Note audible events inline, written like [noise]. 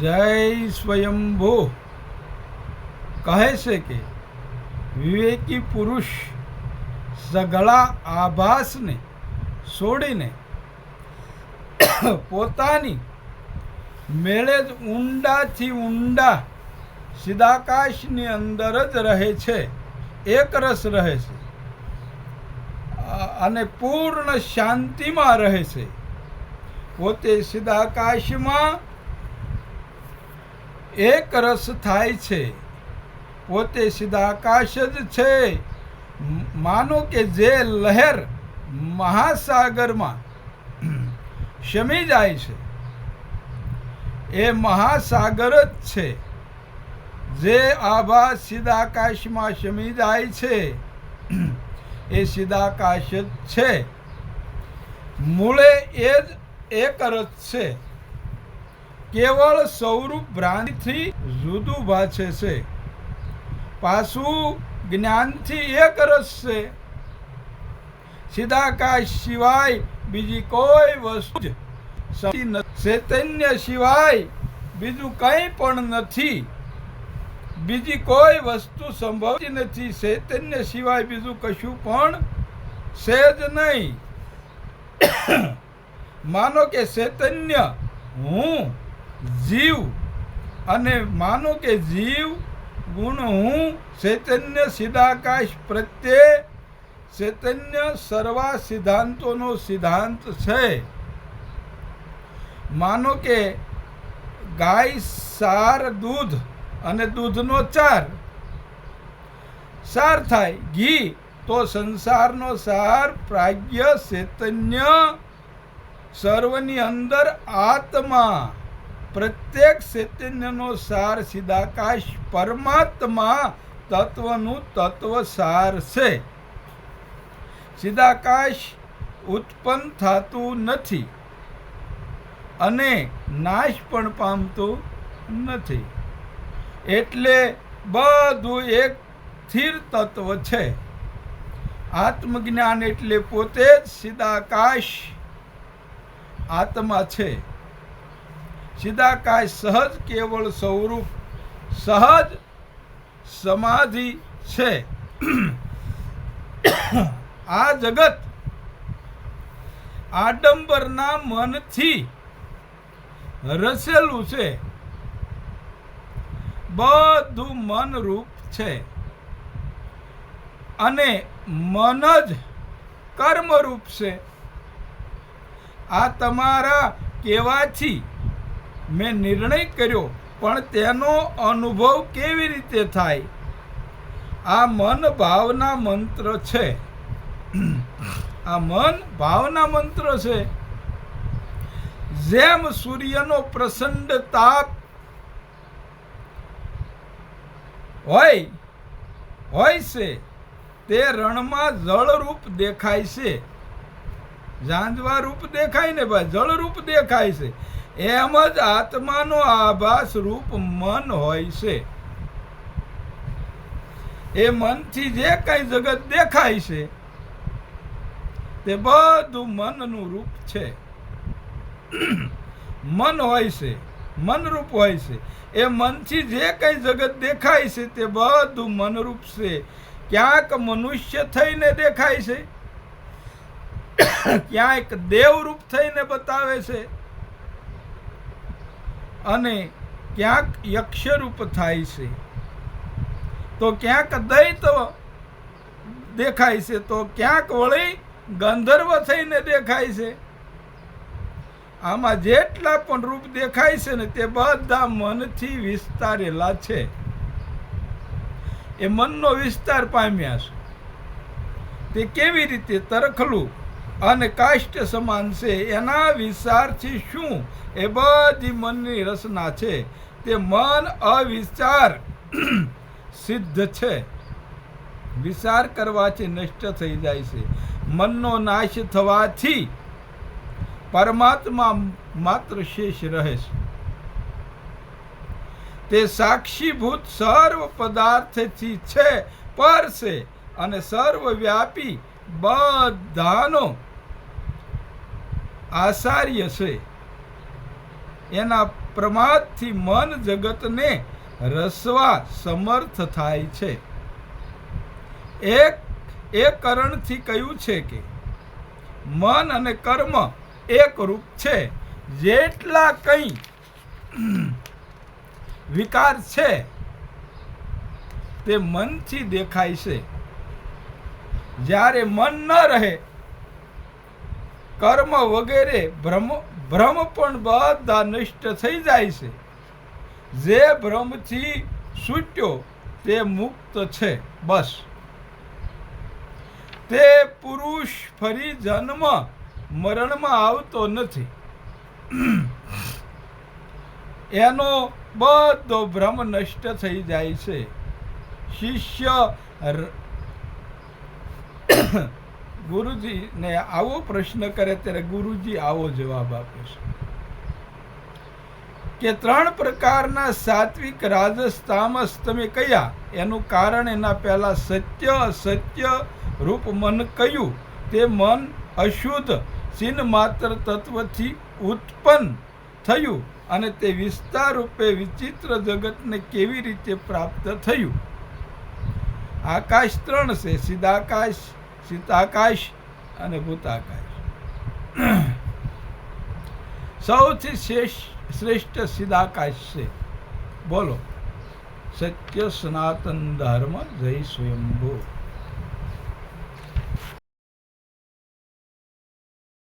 જય સ્વયંભો. કહે છે કે વિવેકી પુરુષ સગળા આભાસને છોડીને પોતાની મેળે જ ઊંડાથી ઊંડા સિદાકાશની અંદર જ રહે છે, એક રસ રહે છે, અને પૂર્ણ શાંતિમાં રહે છે. પોતે સિદાકાશમાં એક રસ થાય છે. પોતે સિદાકાશ જ છે. માનો કે જે લહેર મહાસાગરમાં શમી જાય છે. એ મહાસાગર જ છે. જે આભા સીધાકાશમાં શમી જાય છે. એ સીધાકાશ જ છે. મૂળે એ જ એક રસ છે. કેવળ સ્વરૂપ ભ્રાંતિથી જુદું ભાછે છે. પાછું જ્ઞાનથી એક રસ છે. સિદ્ધાકાશ સિવાય બીજી કોઈ વસ્તુ જ ચૈતન્ય સિવાય બીજું કંઈ પણ નથી. બીજી કોઈ વસ્તુ સંભવતી નથી. ચૈતન્ય સિવાય બીજું કશું પણ છે જ નહીં. માનો કે ચૈતન્ય હું જીવ અને માનો કે જીવ ગુણ હું ચૈતન્ય સિદાકાશ પ્રત્યે ચૈતન્ય સર્વા સિદ્ધાંતોનો સિદ્ધાંત છે. માનો કે ગાય, સાર, દૂધ અને દૂધનો ચાર. સાર થાય, ઘી, તો સંસારનો સાર પ્રાગ્ય ચૈતન્ય સર્વની અંદર આત્મા. પ્રત્યેક ચૈતન્યનો સાર સિદ્ધાકાશ પરમાત્મા તત્વનું તત્વ સાર છે. સિદ્ધાકાશ ઉત્પન્ન થતું નથી અને નાશ પણ પામતું નથી. એટલે બધું એક સ્થિર તત્વ છે. આત્મજ્ઞાન એટલે પોતે જ સિદ્ધાકાશ આત્મા છે. સિદાકાશ સહજ કેવળ સ્વરૂપ, સહજ સમાધિ છે. આ જગત આડંબરના મનથી રસેલું છે. બધું મનરૂપ છે. અને મન જ કર્મરૂપ છે. આ તમારા કહેવાથી મેં નિર્ણય કર્યો, પણ તેનો અનુભવ કેવી રીતે થાય? આ મન ભાવના મંત્ર છે. આ મન ભાવના મંત્ર છે. જેમ સૂર્યનો પ્રસંડ તાપ હોય હોય છે, તે રણમાં જળરૂપ દેખાય છે. ઝાંઝવા રૂપ દેખાય ને ભાઈ, જળરૂપ દેખાય છે. એમ જ આત્માનો આભાસ રૂપ મન હોય છે. એ મનથી જે કઈ જગત દેખાય છે, તે બધું મનનું રૂપ છે. મન હોય છે, મનરૂપ હોય છે. એ મનથી જે કઈ જગત દેખાય છે, તે બધું મનરૂપ છે. ક્યાંક મનુષ્ય થઈને દેખાય છે, ક્યાંક દેવરૂપ થઈને બતાવે છે. અને ક્યાંક યક્ષરૂપ થાય છે. તો ક્યાંક દૈત દેખાય છે, તો ક્યાંક વળી ગંધર્વ થઈને દેખાય છે. આમાં જેટલા પણ રૂપ દેખાય છે ને તે બધા મનથી વિસ્તારેલા છે. એ મનનો વિસ્તાર પામ્યા છે. તે કેવી રીતે તરખલું? અને કાષ્ટ સમાન છે. એના વિચારથી શું? એ બધી મનની રચના છે. તે મન અવિચાર [clears throat] સિદ્ધ છે. વિચાર કરવાથી નષ્ટ થઈ જાય છે. મનનો નાશ થવાથી પરમાત્મા માત્ર શેષ રહે છે. તે સાક્ષીભૂત સર્વ પદાર્થથી છે, પર છે અને સર્વવ્યાપી બધાનો આચાર્ય છે. એના પ્રમાદથી મન જગતને રસવા સમર્થ થાય છે. એક, એ કરણથી કહ્યું છે કે, મન અને કર્મ એક રૂપ છે. જેટલા કંઈ વિકાર છે, તે મનથી દેખાય છે. જ્યારે મન ન રહે કર્મ વગેરે ભ્રમ ભ્રમ પણ બધા નષ્ટ થઈ જાય છે. જે ભ્રમથી છૂટ્યો, તે મુક્ત છે. બસ. તે પુરુષ ફરી જન્મ મરણમાં આવતો નથી. એનો બધો ભ્રમ નષ્ટ થઈ જાય છે. શિષ્ય ગુરુજીને આવો પ્રશ્ન કરે ત્યારે ગુરુજી આવો જવાબ આપે છે. કે ત્રણ પ્રકારના સાત્વિક રાજસ તામસ તમે કયા? એનું કારણ એના પહેલા સત્ય, અસત્ય રૂપ મન કયું? તે મન અશુદ્ધ ચિન્હ માત્ર તત્વથી ઉત્પન્ન થયું અને તે વિસ્તાર રૂપે વિચિત્ર જગતને કેવી રીતે પ્રાપ્ત થયું? આકાશ ત્રણ છે, સીધાકાશ શીતાકાશ અને ભૂતાકાશ. સૌથી શ્રેષ્ઠ સીધાકાશ છે. બોલો. સત્ય સનાતન ધર્મ જય સ્વયંભૂ.